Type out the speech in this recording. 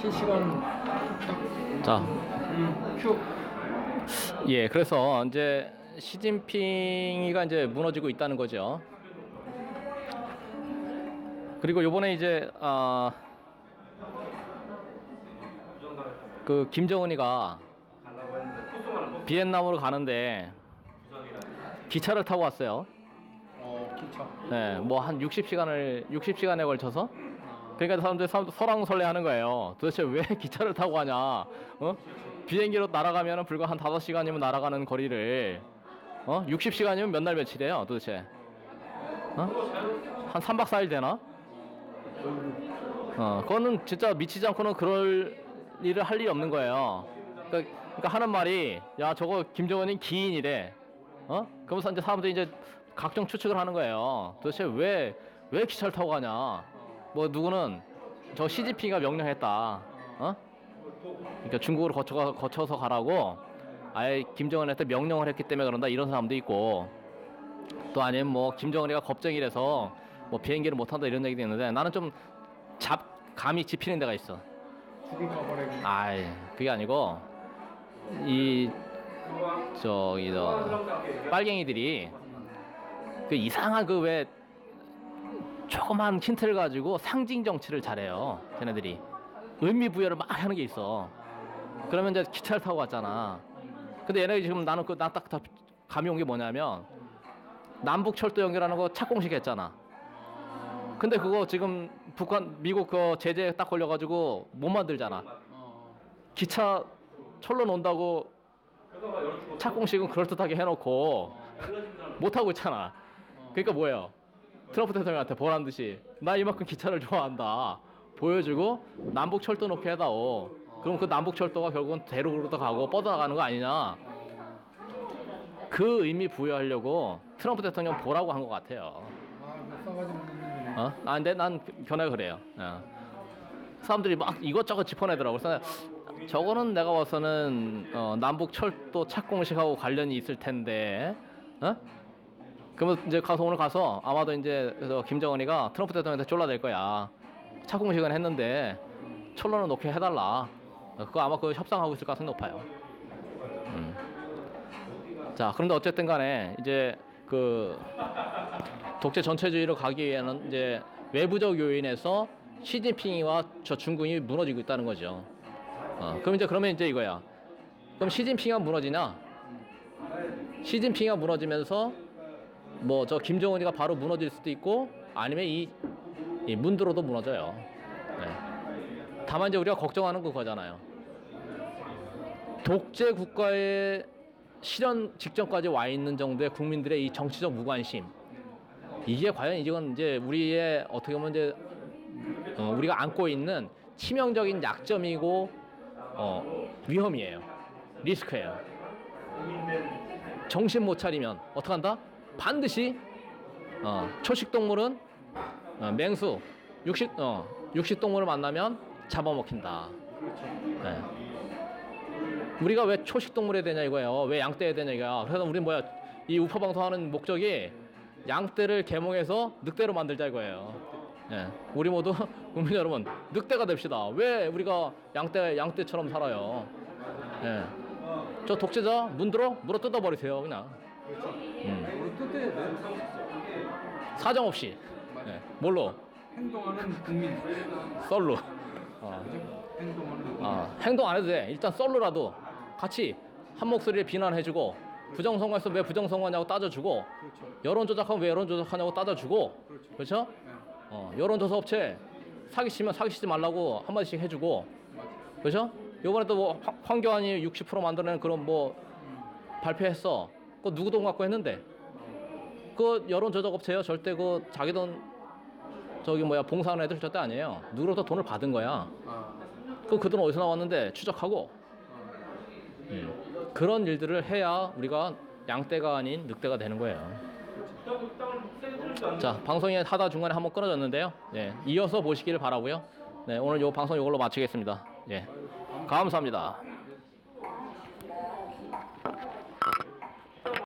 실시간 자, 음, 큐. 예, 그래서 이제 시진핑이가 이제 무너지고 있다는 거죠. 그리고 요번에 이제 아, 그 김정은이가 비엔남으로 가는데 기차를 타고 왔어요. 어, 기차. 네, 뭐 한 60시간을 60시간에 걸쳐서 그러니까 사람들이 사람 설왕설래하는 거예요. 도대체 왜 기차를 타고 가냐? 어? 비행기로 날아가면 불과 한 5시간이면 날아가는 거리를 어? 60시간이면 몇 날 며칠이에요, 도대체? 어? 한 3박 4일 되나? 어, 그거는 진짜 미치지 않고는 그럴 일을 할 일이 없는 거예요. 그러니까, 그러니까 하는 말이 야 저거 김정은이 기인이래. 어? 그러면서 이제 사람들이 이제 각종 추측을 하는 거예요. 도대체 왜 왜 기차를 타고 가냐? 뭐 누구는 저 시진핑이가 명령했다. 어? 그러니까 중국으로 거쳐 거쳐서 가라고 아예 김정은한테 명령을 했기 때문에 그런다 이런 사람도 있고 또 아니면 뭐 김정은이가 겁쟁이라서 뭐 비행기를 못 탄다 이런 얘기도 있는데 나는 좀 잡 감이 집히는 데가 있어. 죽을까 버리고. 아이 그게 아니고 이 저기 저 빨갱이들이 그 이상한 그 왜 조그만 힌트를 가지고 상징 정치를 잘해요. 걔네들이 의미 부여를 막 하는 게 있어. 그러면 이제 기차를 타고 갔잖아. 근데 얘네 지금 나는 그나딱 감이 온 게 뭐냐면 남북 철도 연결하는 거 착공식 했잖아. 근데 그거 지금 북한 미국 그 제재 딱 걸려가지고 못 만들잖아. 어. 기차 철로 논다고 착공식은 그럴듯하게 해놓고 못 하고 있잖아. 그러니까 뭐예요? 트럼프 대통령한테 보란 듯이 나 이만큼 기차를 좋아한다 보여주고 남북 철도 놓게 해다오. 그럼 그 남북 철도가 결국은 대륙으로 가고 뻗어나가는 거 아니냐? 그 의미 부여하려고 트럼프 대통령 보라고 한 것 같아요. 어? 아, 근데 난 견해 그래요. 어. 사람들이 막 이것저것 짚어내더라고. 그래서 저거는 내가 봐서는 어, 남북 철도 착공식하고 관련이 있을 텐데, 어? 그러면 이제 가서 오늘 가서 아마도 이제 그래서 김정은이가 트럼프 대통령한테 쫄라댈 거야. 착공식은 했는데 철로는 놓게 해달라. 어, 그거 아마 그 협상하고 있을 가능성이 높아요. 음. 자, 그런데 어쨌든 간에 이제 그 독재 전체주의로 가기 위해는 이제 외부적 요인에서 시진핑이와 저 중국이 무너지고 있다는 거죠. 어, 그럼 이제 그러면 이제 이거야. 그럼 시진핑이가 무너지냐? 시진핑이가 무너지면서 뭐 저 김정은이가 바로 무너질 수도 있고 아니면 이, 이 문드로도 무너져요. 네. 다만 이제 우리가 걱정하는 거 그거잖아요. 독재 국가의 실현 직전까지 와 있는 정도의 국민들의 이 정치적 무관심 이게 과연 이건 이제 우리의 어떻게 보면 이제 어, 우리가 안고 있는 치명적인 약점이고 어, 위험이에요. 리스크예요. 정신 못 차리면 어떡 한다? 반드시 어, 초식 동물은 어, 맹수, 육식 어, 육식 동물을 만나면 잡아먹힌다. 네. 우리가 왜 초식 동물에 되냐 이거예요. 왜 양떼에 되냐 이거야. 그래서 우리 뭐야 이 우파 방송하는 목적이 양떼를 개몽해서 늑대로 만들자 이거예요. 예, 우리 모두 국민 여러분 늑대가 됩시다. 왜 우리가 양떼 양떼처럼 살아요? 예, 저 독재자 문 들어 물어 뜯어 버리세요 그냥 음, 내 사정 없이 예, 뭘로 행동하는 국민. 썰로. 어. 행동하는 아, 행동 안 해도 돼. 일단 썰로라도 같이 한 목소리에 비난해주고 부정선거에서 왜 부정선거냐고 따져주고 그렇죠. 여론 조작하면 왜 여론 조작하냐고 따져주고 그렇죠. 그렇죠? 네. 어, 여론조사 업체 사기치면 사기치지 말라고 한마디씩 해주고. 그렇죠? 요번에 또뭐 황교안이 60% 만들어내는 그런 뭐 발표했어. 그거 누구 돈 갖고 했는데? 그 여론 조작 업체요. 절대 그 자기 돈 저기 뭐야 봉사하는 애들 절대 아니에요. 누구로부터 돈을 받은 거야. 아. 그그 돈 어디서 나왔는데 추적하고 아. 음. 그런 일들을 해야 우리가 양떼가 아닌 늑대가 되는 거예요. 자 방송이 하다 중간에 한번 끊어졌는데요. 예, 이어서 보시기를 바라고요. 네, 오늘 요 방송 이걸로 마치겠습니다. 예, 감사합니다.